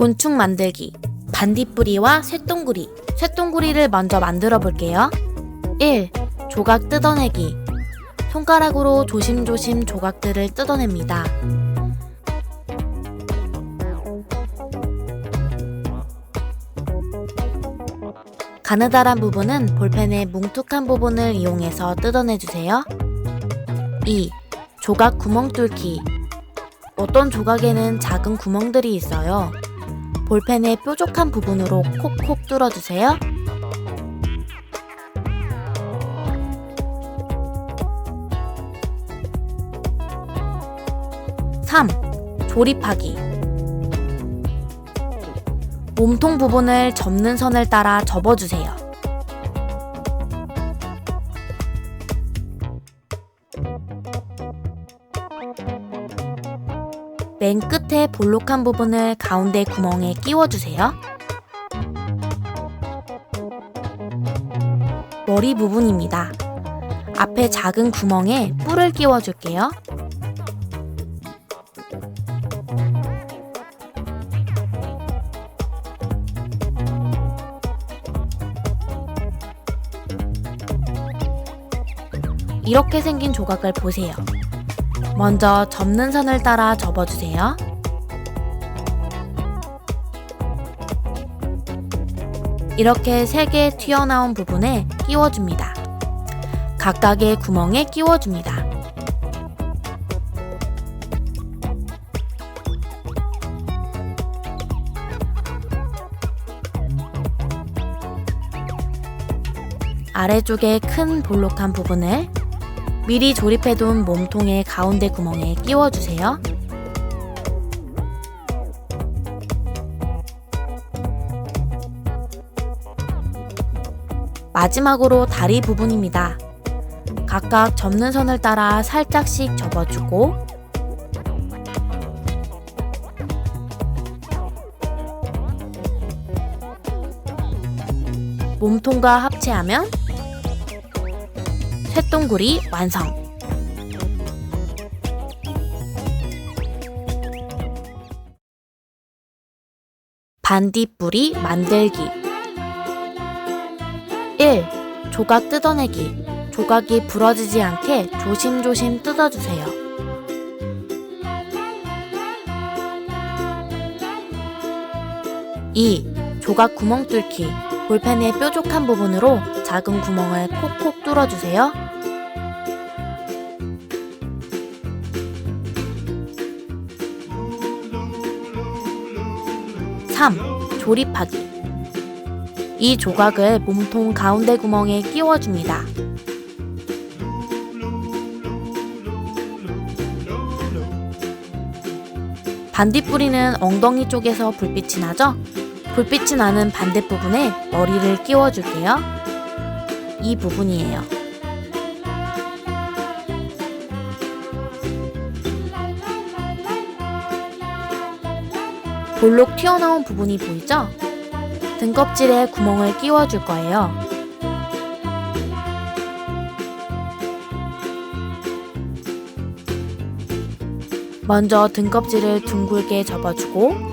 곤충 만들기 반딧불이와 쇳동구리 쇳동구리를 먼저 만들어 볼게요. 1. 조각 뜯어내기 손가락으로 조심조심 조각들을 뜯어냅니다. 가느다란 부분은 볼펜의 뭉툭한 부분을 이용해서 뜯어내주세요. 2. 조각 구멍 뚫기 어떤 조각에는 작은 구멍들이 있어요. 볼펜의 뾰족한 부분으로 콕콕 뚫어주세요. 3. 조립하기 몸통 부분을 접는 선을 따라 접어주세요. 맨 끝에 볼록한 부분을 가운데 구멍에 끼워주세요. 머리 부분입니다. 앞에 작은 구멍에 뿔을 끼워줄게요. 이렇게 생긴 조각을 보세요. 먼저 접는 선을 따라 접어주세요. 이렇게 3개 튀어나온 부분에 끼워줍니다. 각각의 구멍에 끼워줍니다. 아래쪽에 큰 볼록한 부분을 미리 조립해둔 몸통의 가운데 구멍에 끼워주세요. 마지막으로 다리 부분입니다. 각각 접는 선을 따라 살짝씩 접어주고 몸통과 합체하면 쇳동굴이 완성! 반딧불이 만들기 1. 조각 뜯어내기 조각이 부러지지 않게 조심조심 뜯어주세요. 2. 조각 구멍 뚫기 볼펜의 뾰족한 부분으로 작은 구멍을 콕콕 뚫어주세요. 3. 조립하기 이 조각을 몸통 가운데 구멍에 끼워줍니다. 반딧불이는 엉덩이 쪽에서 불빛이 나죠? 불빛이 나는 반대 부분에 머리를 끼워줄게요. 이 부분이에요. 볼록 튀어나온 부분이 보이죠? 등껍질에 구멍을 끼워줄 거예요. 먼저 등껍질을 둥글게 접어주고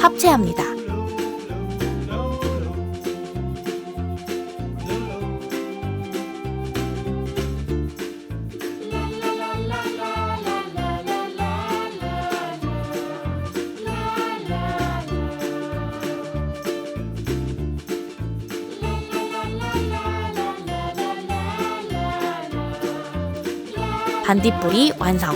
합체합니다. 반딧불이 완성!